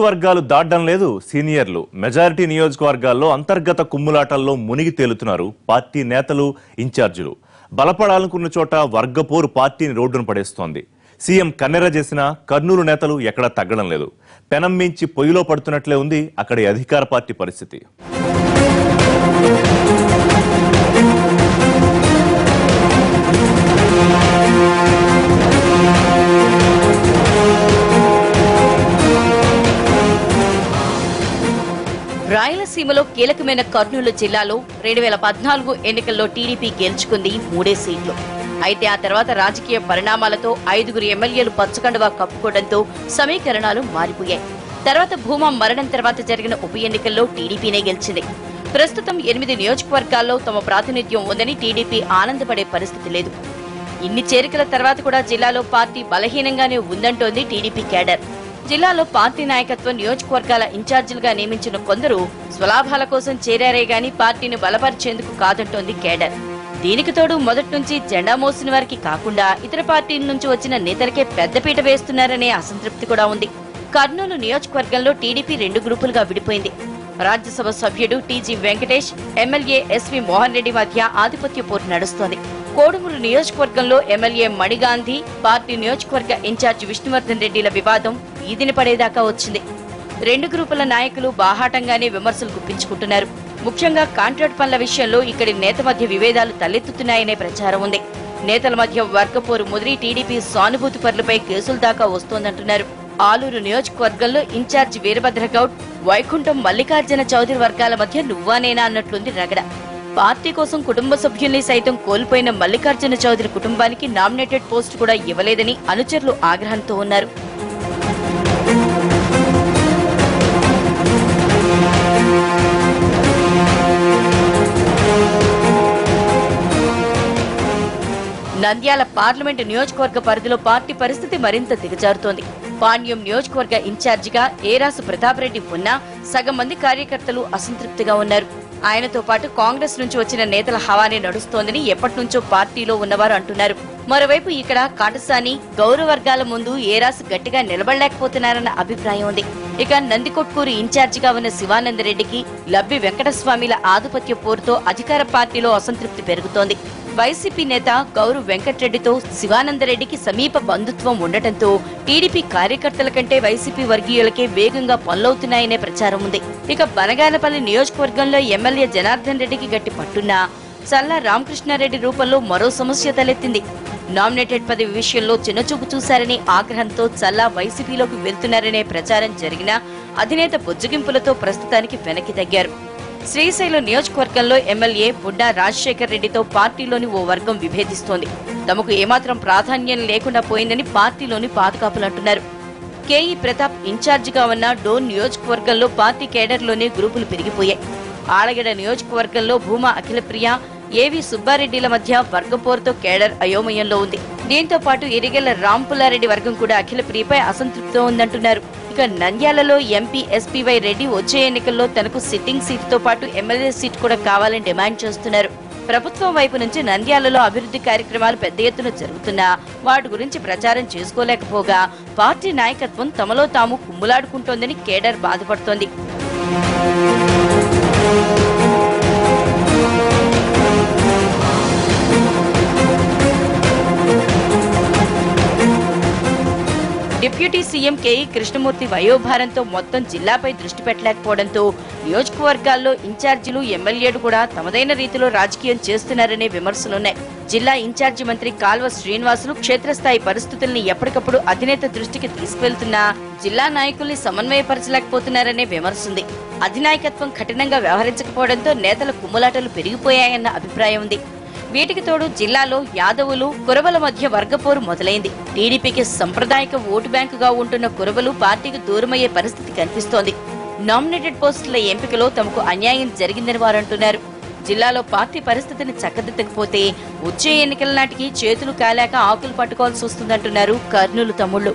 వర్గాలు దాటడం లేదు సీనియర్లు. మెజారిటీ నియోజకవర్గాల్లో అంతర్గత కుమ్ములాటల్లో మునిగి తేలుతున్నారు పార్టీ నేతలు ఇన్ఛార్జీలు. బలపడాలనుకున్న చోట వర్గపోరు పార్టీని రోడ్డున పడేస్తోంది. సీఎం కన్నెర చేసిన కర్నూలు నేతలు ఎక్కడా తగ్గడం లేదు. పెనం మించి పొయ్యిలో పడుతున్నట్లే ఉంది అక్కడి అధికార పార్టీ పరిస్థితి. రాయలసీమలో కీలకమైన కర్నూలు జిల్లాలో రెండు వేల పద్నాలుగు ఎన్నికల్లో టీడీపీ గెలుచుకుంది మూడే సీట్లు. అయితే ఆ తర్వాత రాజకీయ పరిణామాలతో ఐదుగురు ఎమ్మెల్యేలు పచ్చకండవా కప్పుకోవడంతో సమీకరణాలు మారిపోయాయి. తర్వాత భూమా మరణం తర్వాత జరిగిన ఉప ఎన్నికల్లో టీడీపీనే గెలిచింది. ప్రస్తుతం ఎనిమిది నియోజకవర్గాల్లో తమ ప్రాతినిధ్యం ఉందని టీడీపీ ఆనందపడే పరిస్థితి లేదు. ఇన్ని చేరికల తర్వాత కూడా జిల్లాలో పార్టీ బలహీనంగానే ఉందంటోంది టీడీపీ కేడర్. జిల్లాలో పార్టీ నాయకత్వం నియోజకవర్గాల ఇన్ఛార్జీలుగా నియమించిన కొందరు స్వలాభాల కోసం చేరారే గాని పార్టీని బలపరిచేందుకు కాదంటోంది కేడర్. దీనికి తోడు మొదటి నుంచి జెండా మోసిన వారికి కాకుండా ఇతర పార్టీల నుంచి వచ్చిన నేతలకే పెద్దపీట వేస్తున్నారనే అసంతృప్తి కూడా ఉంది. కర్నూలు నియోజకవర్గంలో టీడీపీ రెండు గ్రూపులుగా విడిపోయింది. రాజ్యసభ సభ్యుడు TG Venkatesh MLA SV Mohan Reddy మధ్య ఆధిపత్య పోరు నడుస్తోంది. కోడుమూరు నియోజకవర్గంలో ఎమ్మెల్యే మణిగాంధీ పార్టీ నియోజకవర్గ ఇన్ఛార్జ్ విష్ణువర్ధన్ రెడ్డిల వివాదం వీధిని పడేదాకా వచ్చింది. రెండు గ్రూపుల నాయకులు బాహాటంగానే విమర్శలు గుప్పించుకుంటున్నారు. ముఖ్యంగా కాంట్రాక్ట్ పనుల విషయంలో ఇక్కడి నేత మధ్య విభేదాలు తలెత్తుతున్నాయనే ప్రచారం ఉంది. నేతల మధ్య వర్గపోరు ముదిరి టీడీపీ సానుభూతి పరులపై కేసులు దాకా వస్తోందంటున్నారు. ఆలూరు నియోజకవర్గంలో ఇన్ఛార్జ్ వీరభద్రగౌడ్ వైకుంఠం మల్లికార్జున చౌదరి వర్గాల మధ్య నువ్వానేనా అన్నట్లుంది రగడ. పార్టీ కోసం కుటుంబ సభ్యుల్ని సైతం కోల్పోయిన మల్లికార్జున చౌదరి కుటుంబానికి నామినేటెడ్ పోస్ట్ కూడా ఇవ్వలేదని అనుచరులు ఆగ్రహంతో ఉన్నారు. నంద్యాల పార్లమెంటు నియోజకవర్గ పరిధిలో పార్టీ పరిస్థితి మరింత దిగజారుతోంది. పాణ్యం నియోజకవర్గ ఇన్ఛార్జిగా ఏరాసు ప్రతాప్ రెడ్డి ఉన్నా సగం మంది కార్యకర్తలు అసంతృప్తిగా ఉన్నారు. ఆయనతో పాటు కాంగ్రెస్ నుంచి వచ్చిన నేతల హవానే నడుస్తోందని ఎప్పటి నుంచో పార్టీలో ఉన్నవారు అంటున్నారు. మరోవైపు ఇక్కడ కాటసాని గౌరవ వర్గాల ముందు ఏరాసు గట్టిగా నిలబడలేకపోతున్నారన్న అభిప్రాయం ఉంది. ఇక నందికొట్కూరు ఇన్ఛార్జిగా ఉన్న శివానందరెడ్డికి లబ్బి వెంకటస్వామిల ఆధిపత్య పోరుతో అధికార పార్టీలో అసంతృప్తి పెరుగుతోంది. వైసీపీ నేత గౌరవ్ వెంకట్రెడ్డితో శివానందరెడ్డికి సమీప బంధుత్వం ఉండటంతో టీడీపీ కార్యకర్తల కంటే వైసీపీ వర్గీయులకే వేగంగా పనులవుతున్నాయనే ప్రచారం ఉంది. ఇక బనగానపల్లి నియోజకవర్గంలో ఎమ్మెల్యే జనార్దన్ రెడ్డికి గట్టి పట్టున్నా చల్లా రామకృష్ణారెడ్డి రూపంలో మరో సమస్య తలెత్తింది. నామినేటెడ్ పదవి విషయంలో చిన్నచూపు చూశారని ఆగ్రహంతో చల్లా వైసీపీలోకి వెళ్తున్నారనే ప్రచారం జరిగినా అధినేత బుజ్జగింపులతో ప్రస్తుతానికి వెనక్కి తగ్గారు. శ్రీశైలం నియోజకవర్గంలో ఎమ్మెల్యే బుడ్డా రాజశేఖర్ రెడ్డితో పార్టీలోని ఓ వర్గం విభేదిస్తోంది. తమకు ఏమాత్రం ప్రాధాన్యం లేకుండా పోయిందని పార్టీలోని పాతకాపులు అంటున్నారు. కేఈ ప్రతాప్ ఇన్ఛార్జిగా ఉన్న డోన్ నియోజకవర్గంలో పార్టీ కేడర్లోనే గ్రూపులు పెరిగిపోయాయి. ఆలగడ నియోజకవర్గంలో భూమా అఖిలప్రియ ఏవి సుబ్బారెడ్డిల మధ్య వర్గపోరుతో కేడర్ అయోమయంలో ఉంది. దీంతో పాటు ఇరిగెల రాంపుల్లారెడ్డి వర్గం కూడా అఖిలప్రియపై అసంతృప్తితో ఉందంటున్నారు. ఇక నంద్యాలలో ఎంపీ ఎస్పీవై రెడ్డి వచ్చే ఎన్నికల్లో తనకు సిట్టింగ్ సీటుతో పాటు ఎమ్మెల్యే సీట్ కూడా కావాలని డిమాండ్ చేస్తున్నారు. ప్రభుత్వం వైపు నుంచి నంద్యాలలో అభివృద్ధి కార్యక్రమాలు పెద్ద ఎత్తున జరుగుతున్నా వాటి గురించి ప్రచారం చేసుకోలేకపోగా పార్టీ నాయకత్వం తమలో తాము కుమ్ములాడుకుంటోందని కేడర్ బాధపడుతోంది. సీఎం కేఈ కృష్ణమూర్తి వయోభారంతో మొత్తం జిల్లాపై దృష్టి పెట్టలేకపోవడంతో నియోజకవర్గాల్లో ఇన్ఛార్జీలు ఎమ్మెల్యేలు కూడా తమదైన రీతిలో రాజకీయం చేస్తున్నారనే విమర్శలున్నాయి. జిల్లా ఇన్ఛార్జి మంత్రి కాల్వ శ్రీనివాసులు క్షేత్రస్థాయి పరిస్థితుల్ని ఎప్పటికప్పుడు అధినేత దృష్టికి తీసుకువెళ్తున్నా జిల్లా నాయకుల్ని సమన్వయపరచలేకపోతున్నారనే విమర్శుంది అధినాయకత్వం కఠినంగా వ్యవహరించకపోవడంతో నేతల కుమ్ములాటలు పెరిగిపోయాయన్న అభిప్రాయం ఉంది. వీటికి తోడు జిల్లాలో యాదవులు కురవల మధ్య వర్గపోరు మొదలైంది. టీడీపీకి సంప్రదాయక ఓటు బ్యాంకుగా ఉంటున్న కురవలు పార్టీకి దూరమయ్యే పరిస్థితి కనిపిస్తోంది. నామినేటెడ్ పోస్టుల ఎంపికలో తమకు అన్యాయం జరిగిందని వారు అంటున్నారు జిల్లాలో పార్టీ పరిస్థితిని చక్కదిద్దకపోతే వచ్చే ఎన్నికల నాటికి చేతులు కాలాక ఆకులు పట్టుకోవాల్సి వస్తుందంటున్నారు కర్నూలు తమ్ముళ్ళు